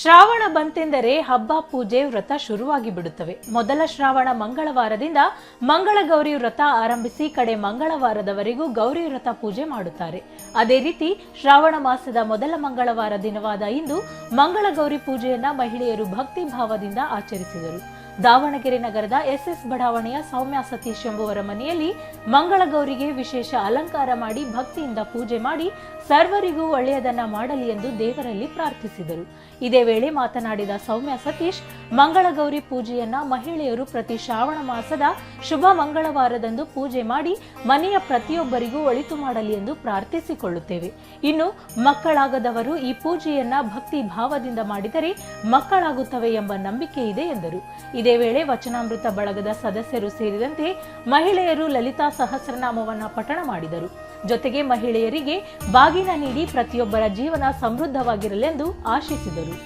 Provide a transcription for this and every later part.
ಶ್ರಾವಣ ಬಂತೆಂದರೆ ಹಬ್ಬ, ಪೂಜೆ, ವ್ರತ ಶುರುವಾಗಿ ಬಿಡುತ್ತವೆ. ಮೊದಲ ಶ್ರಾವಣ ಮಂಗಳವಾರದಿಂದ ಮಂಗಳ ಗೌರಿ ವ್ರತ ಆರಂಭಿಸಿ, ಕಡೆ ಮಂಗಳವಾರದವರೆಗೂ ಗೌರಿ ವ್ರತ ಪೂಜೆ ಮಾಡುತ್ತಾರೆ. ಅದೇ ರೀತಿ ಶ್ರಾವಣ ಮಾಸದ ಮೊದಲ ಮಂಗಳವಾರ ದಿನವಾದ ಇಂದು ಮಂಗಳ ಗೌರಿ ಪೂಜೆಯನ್ನ ಮಹಿಳೆಯರು ಭಕ್ತಿ ಭಾವದಿಂದ ಆಚರಿಸಿದರು. ದಾವಣಗೆರೆ ನಗರದ ಎಸ್ಎಸ್ ಬಡಾವಣೆಯ ಸೌಮ್ಯ ಸತೀಶ್ ಎಂಬುವರ ಮನೆಯಲ್ಲಿ ಮಂಗಳಗೌರಿಗೆ ವಿಶೇಷ ಅಲಂಕಾರ ಮಾಡಿ ಭಕ್ತಿಯಿಂದ ಪೂಜೆ ಮಾಡಿ ಸರ್ವರಿಗೂ ಒಳ್ಳೆಯದನ್ನ ಮಾಡಲಿ ಎಂದು ದೇವರಲ್ಲಿ ಪ್ರಾರ್ಥಿಸಿದರು. ಇದೇ ವೇಳೆ ಮಾತನಾಡಿದ ಸೌಮ್ಯ ಸತೀಶ್, ಮಂಗಳಗೌರಿ ಪೂಜೆಯನ್ನ ಮಹಿಳೆಯರು ಪ್ರತಿ ಶ್ರಾವಣ ಮಾಸದ ಶುಭ ಮಂಗಳವಾರದಂದು ಪೂಜೆ ಮಾಡಿ ಮನೆಯ ಪ್ರತಿಯೊಬ್ಬರಿಗೂ ಒಳಿತು ಮಾಡಲಿ ಎಂದು ಪ್ರಾರ್ಥಿಸಿಕೊಳ್ಳುತ್ತೇವೆ. ಇನ್ನು ಮಕ್ಕಳಾಗದವರು ಈ ಪೂಜೆಯನ್ನ ಭಕ್ತಿ ಭಾವದಿಂದ ಮಾಡಿದರೆ ಮಕ್ಕಳಾಗುತ್ತವೆ ಎಂಬ ನಂಬಿಕೆ ಇದೆ ಎಂದರು. ಇದೇ ವೇಳೆ ವಚನಾಮೃತ ಬಳಗದ ಸದಸ್ಯರು ಸೇರಿದಂತೆ ಮಹಿಳೆಯರು ಲಲಿತಾ ಸಹಸ್ರನಾಮವನ್ನು ಪಠಣ ಮಾಡಿದರು. ಜೊತೆಗೆ ಮಹಿಳೆಯರಿಗೆ ಬಾಗಿನ ನೀಡಿ ಪ್ರತಿಯೊಬ್ಬರ ಜೀವನ ಸಮೃದ್ಧವಾಗಿರಲೆಂದು ಆಶಿಸಿದರು.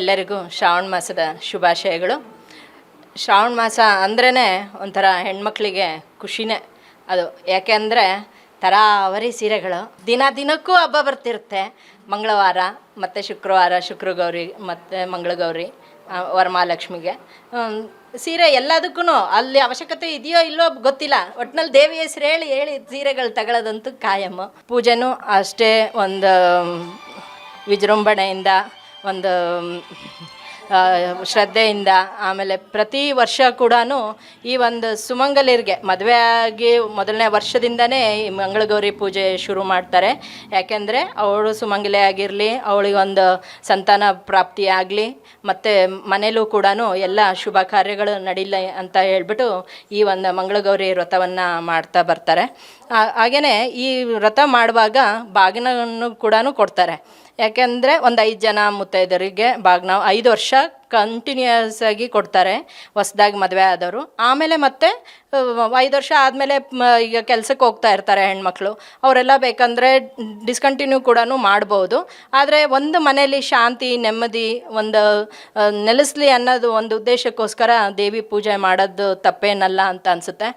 ಎಲ್ಲರಿಗೂ ಶ್ರಾವಣ ಮಾಸದ ಶುಭಾಶಯಗಳು. ಶ್ರಾವಣ ಮಾಸ ಅಂದ್ರೇ ಒಂಥರ ಹೆಣ್ಮಕ್ಳಿಗೆ ಖುಷಿನೇ. ಅದು ಯಾಕೆಂದರೆ ತರಾವರಿ ಸೀರೆಗಳು ದಿನ ದಿನಕ್ಕೂ ಹಬ್ಬ ಬರ್ತಿರುತ್ತೆ. ಮಂಗಳವಾರ ಮತ್ತು ಶುಕ್ರವಾರ ಶುಕ್ರಗೌರಿ ಮತ್ತು ಮಂಗಳಗೌರಿ ವರಮಹಾಲಕ್ಷ್ಮಿಗೆ. ಸೀರೆ ಎಲ್ಲದಕ್ಕೂ ಅಲ್ಲಿ ಅವಶ್ಯಕತೆ ಇದೆಯೋ ಇಲ್ಲೋ ಗೊತ್ತಿಲ್ಲ. ಒಟ್ಟಿನಲ್ಲಿ ದೇವಿ ಹೆಸರು ಹೇಳಿ ಹೇಳಿ ಸೀರೆಗಳು ತಗೊಳ್ಳೋದಂತೂ ಕಾಯಮ್ಮು ಪೂಜೆನೂ ಅಷ್ಟೇ ಒಂದು ವಿಜೃಂಭಣೆಯಿಂದ ಒಂದು ಶ್ರದ್ಧೆಯಿಂದ ಆಮೇಲೆ ಪ್ರತಿ ವರ್ಷ ಕೂಡ ಈ ಒಂದು ಸುಮಂಗಲಿರಿಗೆ ಮದುವೆ ಆಗಿ ಮೊದಲನೇ ವರ್ಷದಿಂದನೇ ಈ ಮಂಗಳಗೌರಿ ಪೂಜೆ ಶುರು ಮಾಡ್ತಾರೆ. ಯಾಕೆಂದರೆ ಅವಳು ಸುಮಂಗಲೆ ಆಗಿರಲಿ, ಅವಳಿಗೆ ಒಂದು ಸಂತಾನ ಪ್ರಾಪ್ತಿ ಆಗಲಿ, ಮತ್ತು ಮನೇಲೂ ಕೂಡ ಎಲ್ಲ ಶುಭ ಕಾರ್ಯಗಳು ನಡೀಲಿ ಅಂತ ಹೇಳ್ಬಿಟ್ಟು ಈ ಒಂದು ಮಂಗಳಗೌರಿ ವ್ರತವನ್ನು ಮಾಡ್ತಾ ಬರ್ತಾರೆ. ಹಾಗೆಯೇ ಈ ವ್ರತ ಮಾಡುವಾಗ ಬಾಗಿನವನ್ನು ಕೂಡ ಕೊಡ್ತಾರೆ. ಯಾಕೆಂದರೆ ಒಂದು ಐದು ಜನ ಮುತ್ತೈದರಿಗೆ ಬಾಗ್ನ ಐದು ವರ್ಷ ಕಂಟಿನ್ಯೂಸ್ ಆಗಿ ಕೊಡ್ತಾರೆ, ಹೊಸ್ದಾಗಿ ಮದುವೆ ಆದವರು. ಆಮೇಲೆ ಮತ್ತೆ ಐದು ವರ್ಷ ಆದಮೇಲೆ ಈಗ ಕೆಲಸಕ್ಕೆ ಹೋಗ್ತಾ ಇರ್ತಾರೆ ಹೆಣ್ಮಕ್ಳು. ಅವರೆಲ್ಲ ಬೇಕಂದರೆ ಡಿಸ್ಕಂಟಿನ್ಯೂ ಕೂಡ ಮಾಡ್ಬೋದು. ಆದರೆ ಒಂದು ಮನೆಯಲ್ಲಿ ಶಾಂತಿ, ನೆಮ್ಮದಿ, ಒಂದು ನೆಲೆಸ್ಲಿ ಅನ್ನೋದು ಒಂದು ಉದ್ದೇಶಕ್ಕೋಸ್ಕರ ದೇವಿ ಪೂಜೆ ಮಾಡೋದು ತಪ್ಪೇನಲ್ಲ ಅಂತ ಅನಿಸುತ್ತೆ.